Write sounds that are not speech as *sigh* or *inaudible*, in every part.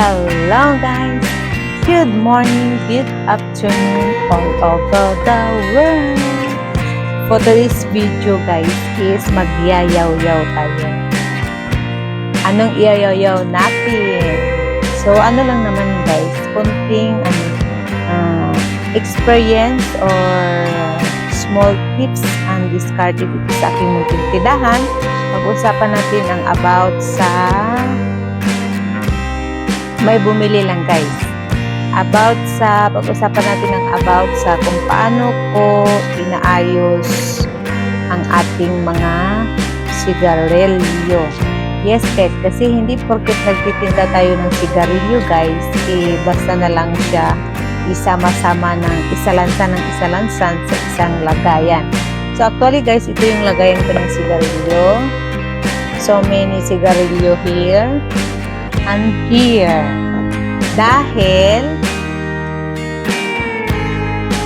Hello guys! Good morning, good afternoon all over the world! For today's video guys is magyayaw-yaw tayo. Anong iyayaw-yaw natin? So ano lang naman guys, konting ano, ah, experience or small tips and discarded sa aking munting. Pag-usapan natin ang about sa may bumili lang guys. About sa, pag-usapan natin ang about sa kung paano ko inaayos ang ating mga sigarilyo. Yes, guys, kasi hindi porket nagtitinda tayo ng sigarilyo, guys, eh, basta na lang siya isama-sama ng isalansan ng isalansan sa isang lagayan. So, actually, guys, ito yung lagayan ko ng sigarilyo. So many sigarilyo here here. Dahil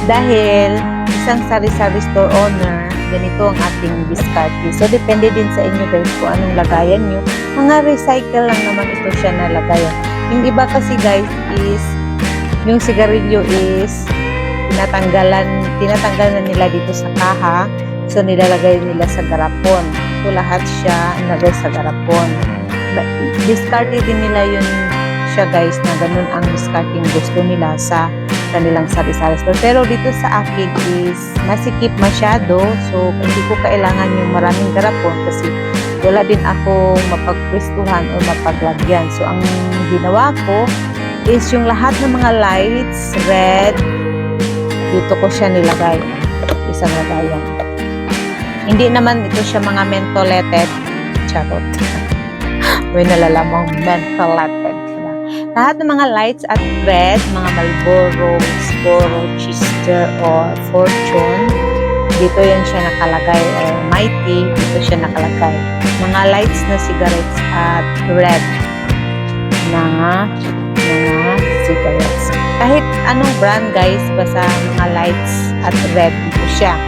dahil isang sari-sari store owner, ganito ang ating diskarte. So, depende din sa inyo guys kung anong lagayan nyo. Mga recycle lang naman ito siya na lagayan. Yung iba kasi guys is, yung sigarilyo is, tinatanggalan, tinatanggal na nila dito sa kaha. So, nilalagay nila sa garapon. So, lahat siya nilagay sa garapon. Discarte din nila yun siya guys na ganun ang discarding gusto nila sa kanilang sari-sari store. Pero dito sa akin is masikip masyado. So, hindi ko kailangan yung maraming garapon kasi wala din ako mapagpwestuhan o mapaglagyan. So, ang ginawa ko is yung lahat ng mga lights, red, dito ko siya nilagay. Isang lagayan. Hindi naman ito siya mga mentholated. Charot. May nalalamang mentholated. Diba? Lahat ng mga lights at red, mga Marlboro, Sporo, Chester, or Fortune, dito yan siya nakalagay. Or Mighty, dito siya nakalagay. Mga lights na cigarettes at red na mga cigarettes. Kahit anong brand guys, basta mga lights at red dito siya.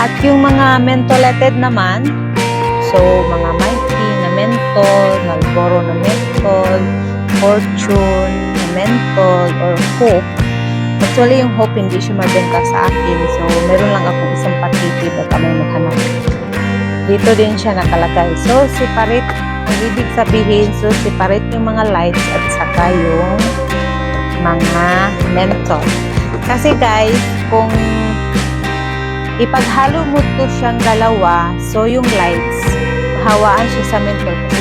At yung mga mentholated naman, so mga Mighty na menthol, Marlboro na menthol, Fortune na menthol, or Hope. Actually, yung Hope hindi siya mabenta sa akin. So, meron lang akong isang pakiti baka may maghanap. Dito din siya nakalagay. So, separate. Ang ibig sabihin, so separate yung mga lights at saka yung mga menthol. Kasi guys, kung ipaghalo mo to siyang dalawa, so yung lights, hawaan siya sa menthol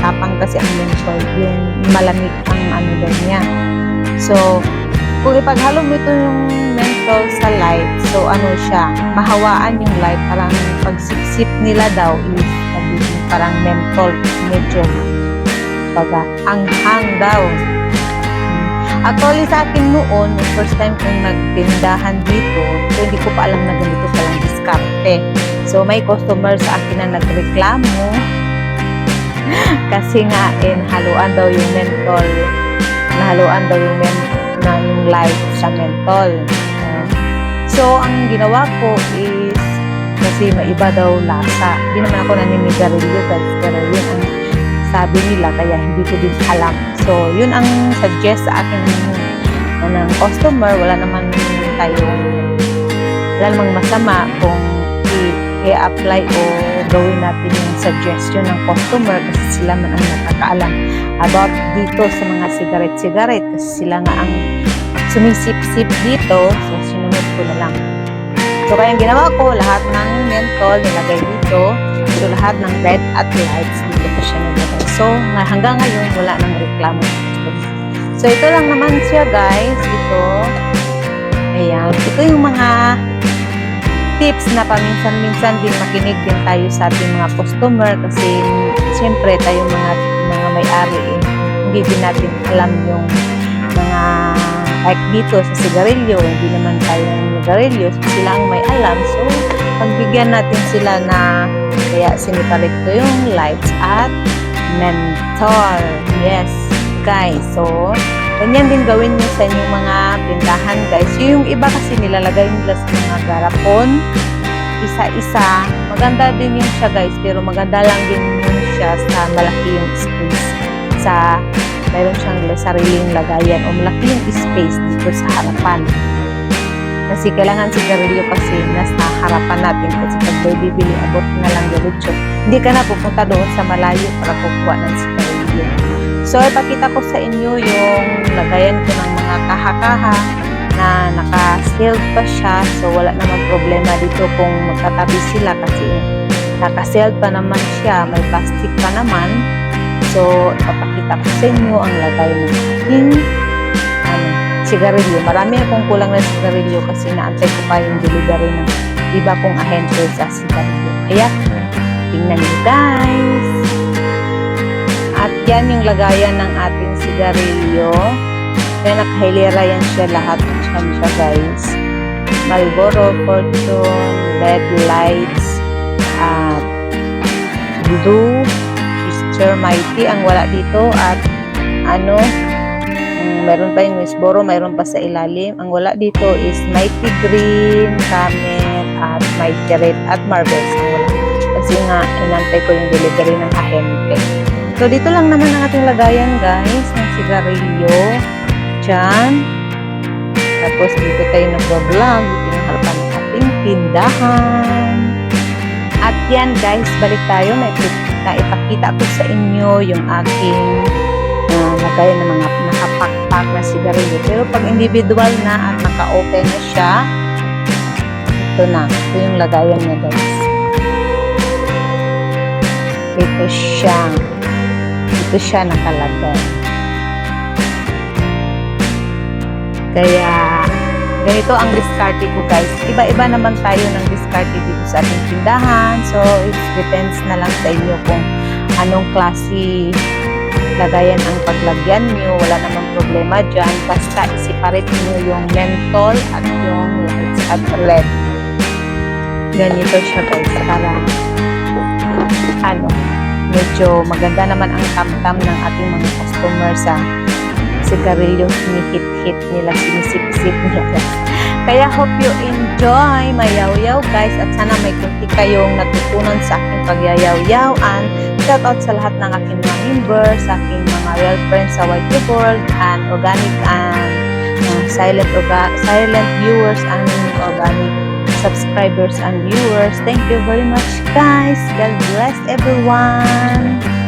matapang kasi ang menthol, yung malamig ang ano daw niya. So, kung ipaghalo mo ito yung menthol sa light, so ano siya, mahawaan yung light, parang pagsiksip nila daw is nagiging parang menthol, medyo baga, anghang daw. Actually sa akin noon, yung first time kong nagtindahan dito, so hindi ko pa alam na ganito palang diskarte. So may customer sa akin na nagreklamo *laughs* kasi nga eh, nahaluan daw yung mentol, nahaluan daw yung, men, na yung light sa mentol. Uh, so ang ginawa ko is kasi maiba daw lasa. Hindi naman ako naninigarilyo guys, pero yun ang sabi nila kaya hindi ko din alam. So, yun ang suggest sa akin ng, customer. Wala naman tayong wala namang masama kung i-apply o gawin natin yung suggestion ng customer kasi sila man ang nakakaalam about dito sa mga cigarette-cigarette kasi sila nga ang sumisip-sip dito. So sinunod ko na lang. So kaya ginawa ko lahat ng menthol nilagay dito. So lahat ng red at lights dito ko siya nilagay. So hanggang ngayon wala nang reklamo. So ito lang naman siya guys. Ito. Ayan. Ito yung mga tips na paminsan-minsan din makinig din tayo sa ating mga customer kasi siyempre tayo mga mga may-ari eh, hindi din natin alam yung mga like dito sa sigarilyo, hindi naman tayo ng sigarilyo, so sila ang may alam. So, pagbigyan natin sila na kaya sinipalit ko yung lights at menthol. Yes, guys. So, ganyan din gawin nyo sa inyong mga tindahan, guys. Yung iba kasi nilalagay nila sa mga garapon, isa-isa. Maganda din yun siya, guys. Pero maganda lang din yun siya sa malaki yung space sa mayroon siyang sariling lagayan o malaki yung space dito sa harapan. Kasi kailangan sigarilyo kasi nasa harapan natin kasi pag may bibili, abot na lang diretso. Hindi ka na pupunta doon sa malayo para kukuha ng sigarilyo. So, ipakita ko sa inyo yung lagayan ko ng mga kaha-kaha na naka-sealed pa siya. So, wala namang problema dito kung magkatabi sila kasi naka-sealed pa naman siya. May plastic pa naman. So, ipapakita ko sa inyo ang lagay ng aking ano, sigarilyo. Marami akong kulang na sigarilyo kasi naantay ko pa yung delivery ng iba kong ahente sa sigarilyo. Kaya, tingnan nyo guys. At yan yung lagayan ng ating sigarilyo. Kaya nakahilera yan siya lahat. Yan siya guys. Marlboro, Fortune, Red Lights, at Blue, Sister Mighty ang wala dito at ano, meron pa yung Wisboro, mayroon pa sa ilalim. Ang wala dito is Mighty Green, Kamet, at Mighty Red, at Marvels ang wala. Kasi nga, inantay ko yung delivery ng ahente. So, dito lang naman ang ating lagayan, guys, ng sigarilyo. Diyan. Tapos, dito tayo nag-vlog. Dito yung harapan ng ating tindahan. At yan, guys, balik tayo. Na ipakita ko sa inyo yung aking uh, lagayan ng mga nakapakpak na sigarilyo. Pero pag individual na at naka-open na siya, ito na. Ito yung lagayan niya, guys. Ito siya. Ito siya nakalagay. Kaya, ganito ang diskarte ko guys. Iba-iba naman tayo ng diskarte dito sa ating tindahan. So, it depends na lang sa inyo kung anong klase lagayan ang paglagyan nyo. Wala namang problema dyan. Basta i-separate nyo yung mentol at yung lights at red. Ganito siya guys. Para, ano, medyo maganda naman ang tamtam ng ating mga customer sa sigarilyo hinihit-hit nila, sinisip-sip nila. *laughs* Kaya hope you enjoy mayaw-yaw guys at sana may kunti kayong natutunan sa aking pagyayaw-yaw and shout out sa lahat ng aking mga members, sa aking mga real friends sa White World and organic and uh, silent, orga- silent viewers and organic subscribers and viewers. Thank you very much guys. God bless everyone.